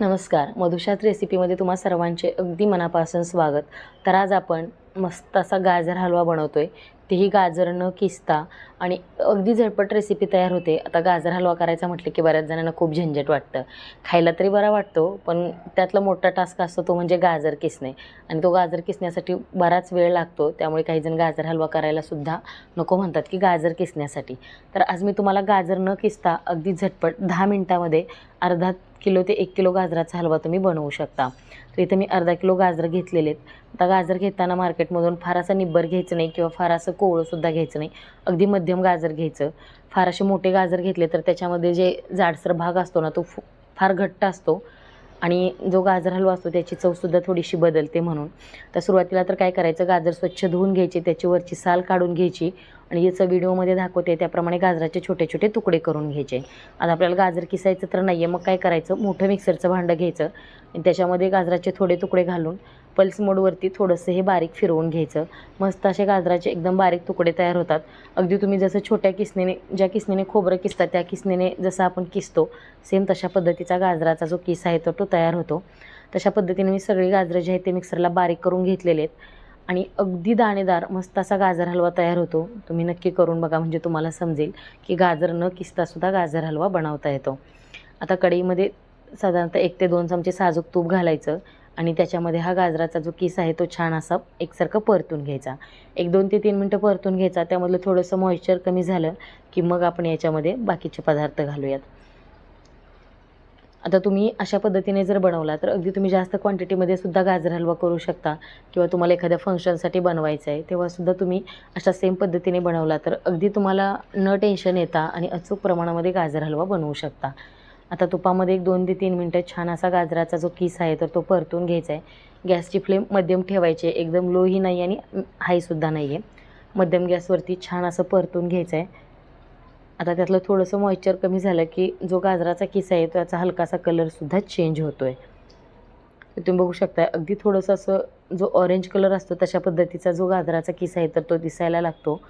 नमस्कार. मधुशात रेसिपीमध्ये तुम्हा सर्वांचे अगदी मनापासून स्वागत. तर आज आपण मस्त असा गाजर हलवा बनवतो आहे तेही गाजर न किसता आणि अगदी झटपट रेसिपी तयार होते. आता गाजर हलवा करायचा म्हटलं की बऱ्याच जणांना खूप झंझट वाटतं. खायला तरी बरा वाटतो पण त्यातला मोठा टास्क असतो तो म्हणजे गाजर किसणे. आणि तो गाजर किसण्यासाठी बराच वेळ लागतो त्यामुळे काही जण गाजर हलवा करायलासुद्धा नको म्हणतात की गाजर किसण्यासाठी. तर आज मी तुम्हाला गाजर न किसता अगदी झटपट दहा मिनटामध्ये अर्धा किलो ते एक किलो गाजराचा हलवा तुम्ही बनवू शकता. तर इथे मी अर्धा किलो गाजर घेतलेले आहेत. आता गाजर घेताना मार्केटमधून फार असं निब्बर घ्यायचं नाही किंवा फार असं कोवळंसुद्धा घ्यायचं नाही. अगदी मध्यम गाजर घ्यायचं. फार असे मोठे गाजर घेतले तर त्याच्यामध्ये जे जाडसर भाग असतो ना तो फु- फार घट्ट असतो. आणि जो गाजर हलवा असतो त्याची चवसुद्धा थोडीशी बदलते म्हणून. तर सुरुवातीला तर काय करायचं गाजर स्वच्छ धुवून घ्यायची त्याची वरची साल काढून घ्यायची आणि याचं व्हिडिओमध्ये दाखवते त्याप्रमाणे गाजराचे छोटे छोटे तुकडे करून घ्यायचे. आता आपल्याला गाजर किसायचं तर नाही आहे मग काय करायचं? मोठं मिक्सरचं भांडं घ्यायचं आणि त्याच्यामध्ये गाजराचे थोडे तुकडे घालून पल्स मोडवरती थोडंसं हे बारीक फिरवून घ्यायचं. मस्त असे गाजराचे एकदम बारीक तुकडे तयार होतात. अगदी तुम्ही जसं छोट्या किसनेने ज्या किसनेने खोबरं किसतात त्या किसनेने जसं आपण किसतो सेम तशा पद्धतीचा गाजराचा जो किस आहे तो तो तयार होतो. तशा पद्धतीने मी सगळी गाजरं जे आहेत ते मिक्सरला बारीक करून घेतलेले आहेत. आणि अगदी दाणेदार मस्त असा गाजर हलवा तयार होतो. तुम्ही नक्की करून बघा म्हणजे तुम्हाला समजेल की गाजर न किसतासुद्धा गाजर हलवा बनवता येतो. आता कढईमध्ये साधारणतः एक ते दोन चमचे साजूक तूप घालायचं. आणि त्याच्यामध्ये हा गाजराचा जो किस आहे तो छान असा एकसारखं परतून घ्यायचा. एक दोन ते तीन मिनटं परतून घ्यायचा. त्यामधलं थोडंसं मॉइश्चर कमी झालं की मग आपण याच्यामध्ये बाकीचे पदार्थ घालूयात. आता तुम्ही अशा पद्धतीने जर बनवला तर अगदी तुम्ही जास्त क्वांटिटीमध्ये सुद्धा गाजर हलवा करू शकता किंवा तुम्हाला एखाद्या फंक्शनसाठी बनवायचं आहे तेव्हासुद्धा तुम्ही अशा सेम पद्धतीने बनवला तर अगदी तुम्हाला न टेन्शन येता आणि अचूक प्रमाणामध्ये गाजर हलवा बनवू शकता. आता तुपामध्ये एक दोन ते तीन मिनटं छान असा गाजराचा जो किस आहे तर तो परतून घ्यायचा आहे. गॅसची फ्लेम मध्यम ठेवायची आहे. एकदम लोही नाही आणि हायसुद्धा नाही आहे मध्यम गॅसवरती छान असं परतून घ्यायचं आहे. आता त्यातलं थोडंसं मॉइश्चर कमी झालं की जो गाजराचा किस आहे त्याचा हलकासा कलरसुद्धा चेंज होतो आहे तुम्ही बघू शकता अगदी थोडंसं असं जो ऑरेंज कलर असतो तशा पद्धतीचा जो गाजराचा किस आहे तर तो दिसायला लागतो.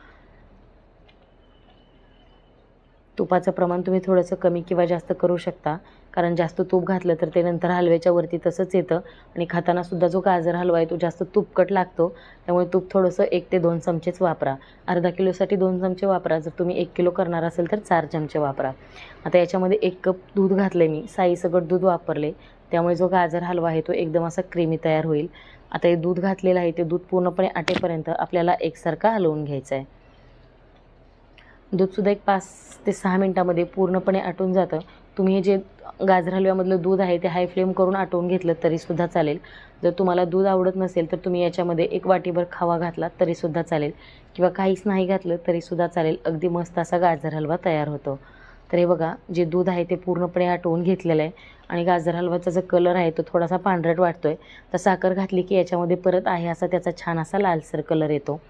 तुपाचं प्रमाण तुम्ही थोडंसं कमी किंवा जास्त करू शकता. कारण जास्त तूप घातलं तर ते नंतर हलव्याच्या वरती तसंच येतं. आणि खातानासुद्धा जो गाजर हलवा आहे तो जास्त तुपकट लागतो. त्यामुळे तूप थोडंसं एक ते दोन चमचेच वापरा. अर्धा किलोसाठी दोन चमचे वापरा. जर तुम्ही एक किलो करणार असेल तर चार चमचे वापरा. आता याच्यामध्ये एक कप दूध घातले मी. साईसगट दूध वापरले. त्यामुळे जो गाजर हलवा आहे तो एकदम असा क्रीमी तयार होईल. आता हे दूध घातलेलं आहे ते दूध पूर्णपणे आटेपर्यंत आपल्याला एकसारखं हलवून घ्यायचं आहे दूधसुद्धा एक पाच ते सहा मिनटामध्ये पूर्णपणे आटून जातं. तुम्ही हे जे गाजर हलव्यामधलं दूध आहे ते हाय फ्लेम करून आटवून घेतलं तरीसुद्धा चालेल. जर तुम्हाला दूध आवडत नसेल तर तुम्ही याच्यामध्ये एक वाटीभर खावा घातला तरीसुद्धा चालेल. किंवा काहीच नाही घातलं तरीसुद्धा चालेल. अगदी मस्त असा गाजर हलवा तयार होतो. तर हे बघा जे दूध आहे ते पूर्णपणे आटवून घेतलेलं आहे. आणि गाजर हलवाचा जो कलर आहे तो थोडासा पांढरट वाटतो आहे तर साखर घातली की याच्यामध्ये परत आहे असा त्याचा छान असा लालसर कलर येतो.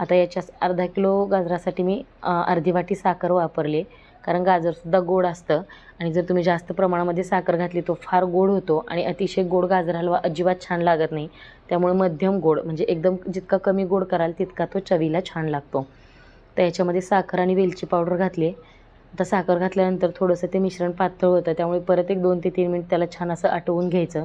आता याच्या अर्धा किलो गाजरासाठी मी अर्धी वाटी साखर वापरली. कारण गाजरसुद्धा गोड असतं. आणि जर तुम्ही जास्त प्रमाणामध्ये साखर घातली तो फार गोड होतो. आणि अतिशय गोड गाजर हलवा अजिबात छान लागत नाही. त्यामुळे मध्यम गोड म्हणजे एकदम जितका कमी गोड कराल तितका तो चवीला छान लागतो. तर याच्यामध्ये साखर आणि वेलची पावडर घातली. आता साखर घातल्यानंतर थोडंसं ते मिश्रण पातळ होतं त्यामुळे परत एक दोन ते तीन मिनिट त्याला छान असं आटवून घ्यायचं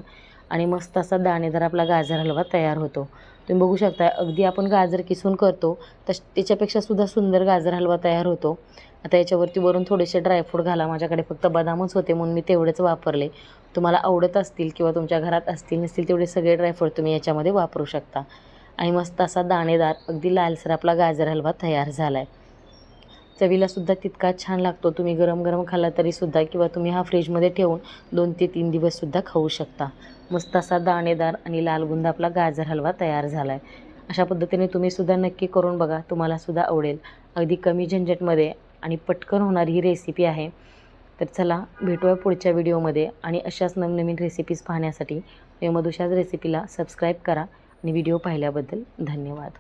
आणि मस्त असा दाणेदार आपला गाजर हलवा तयार होतो. तुम्ही बघू शकता अगदी आपण गाजर किसून करतो तश त्याच्यापेक्षा सुद्धा सुंदर गाजर हलवा तयार होतो. आता याच्यावरती वरून थोडेसे ड्रायफ्रूट घाला माझ्याकडे फक्त बदामच होते म्हणून मी तेवढेच वापरले. तुम्हाला आवडत असतील किंवा तुमच्या घरात असतील नसतील तेवढे सगळे ड्रायफ्रूट तुम्ही याच्यामध्ये वापरू शकता. आणि मस्त असा दाणेदार अगदी लालसर आपला गाजर हलवा तयार झाला आहे चवीलासुद्धा तितकाच छान लागतो. तुम्ही गरम गरम खाल्ला तरीसुद्धा किंवा तुम्ही हा फ्रीजमध्ये ठेवून दोन ते तीन दिवससुद्धा खाऊ शकता. मस्त असा दाणेदार आणि लालबुंद आपला गाजर हलवा तयार झाला आहे अशा पद्धतीने तुम्ही सुद्धा नक्की करून बघा तुम्हाला सुद्धा आवडेल. अगदी कमी झंझटमध्ये आणि पटकन होणारी ही रेसिपी आहे. तर चला भेटूया पुढच्या व्हिडिओमध्ये आणि अशाच नवनवीन रेसिपीज पाहण्यासाठी मधुशाज रेसिपीला सबस्क्राईब करा आणि व्हिडिओ पाहिल्याबद्दल धन्यवाद.